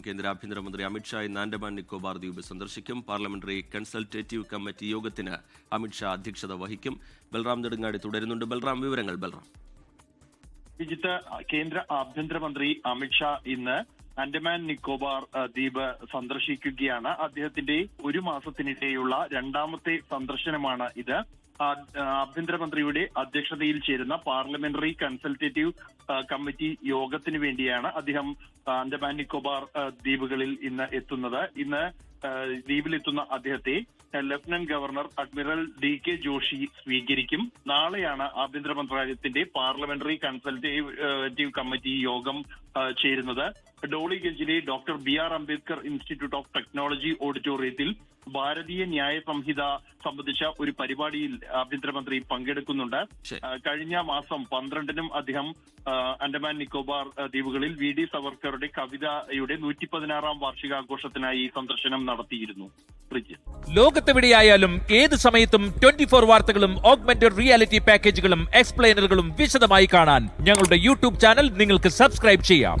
കേന്ദ്ര ആഭ്യന്തരമന്ത്രി അമിത്ഷാ ഇന്ന് ആൻഡമാൻ നിക്കോബാർ ദ്വീപ് സന്ദർശിക്കും. പാർലമെന്ററി കൺസൾട്ടേറ്റീവ് കമ്മിറ്റി യോഗത്തിന് അമിത്ഷാ അധ്യക്ഷത വഹിക്കും. ബൽറാം നെടുങ്ങാടി തുടരുന്നുണ്ട്. ബൽറാം വിവരങ്ങൾ ബൽറാം. വിജിത്ത് കേന്ദ്ര ആഭ്യന്തരമന്ത്രി അമിത്ഷാ ഇന്ന് ആൻഡമാൻ നിക്കോബാർ ദ്വീപ് സന്ദർശിക്കുകയാണ്. അദ്ദേഹത്തിന്റെ ഒരു മാസത്തിനിടെയുള്ള രണ്ടാമത്തെ സന്ദർശനമാണ് ഇത്. ആഭ്യന്തരമന്ത്രിയുടെ അധ്യക്ഷതയിൽ ചേരുന്ന പാർലമെന്ററി കൺസൾട്ടേറ്റീവ് കമ്മിറ്റി യോഗത്തിന് വേണ്ടിയാണ് അദ്ദേഹം ആൻഡമാൻ നിക്കോബാർ ദ്വീപുകളിൽ ഇന്ന് എത്തുന്നത്. ഇന്ന് ദ്വീപിലെത്തുന്ന അദ്ദേഹത്തെ lieutenant governor admiral D K Joshi സ്വീകരിക്കും. നാളെയാണ് ആഭ്യന്തര മന്ത്രാലയത്തിന്റെ പാർലമെന്ററി കൺസൾട്ടേറ്റീവ് കമ്മിറ്റി യോഗം ചേരുന്നത്. ഡോളിഗഞ്ചിലെ doctor B R Ambedkar institute of technology ഓഡിറ്റോറിയത്തിൽ ഭാരതീയ ന്യായ സംഹിത സംബന്ധിച്ച ഒരു പരിപാടിയിൽ ആഭ്യന്തരമന്ത്രി പങ്കെടുക്കുന്നുണ്ട്. കഴിഞ്ഞ മാസം പന്ത്രണ്ടിനും അദ്ദേഹം അൻഡമാൻ നിക്കോബാർ ദ്വീപുകളിൽ വി ഡി സവർക്കറുടെ കവിതയുടെ നൂറ്റി പതിനാറാം വാർഷികാഘോഷത്തിനായി ഈ സന്ദർശനം നടത്തിയിരുന്നു. ലോകത്തെവിടെയായാലും ഏത് സമയത്തും ട്വന്റി ഫോർ വാർത്തകളും ഓഗ്മെന്റഡ് റിയാലിറ്റി പാക്കേജുകളും എക്സ്പ്ലെയിനറുകളും വിശദമായി കാണാൻ ഞങ്ങളുടെ യൂട്യൂബ് ചാനൽ നിങ്ങൾക്ക് സബ്സ്ക്രൈബ് ചെയ്യാം.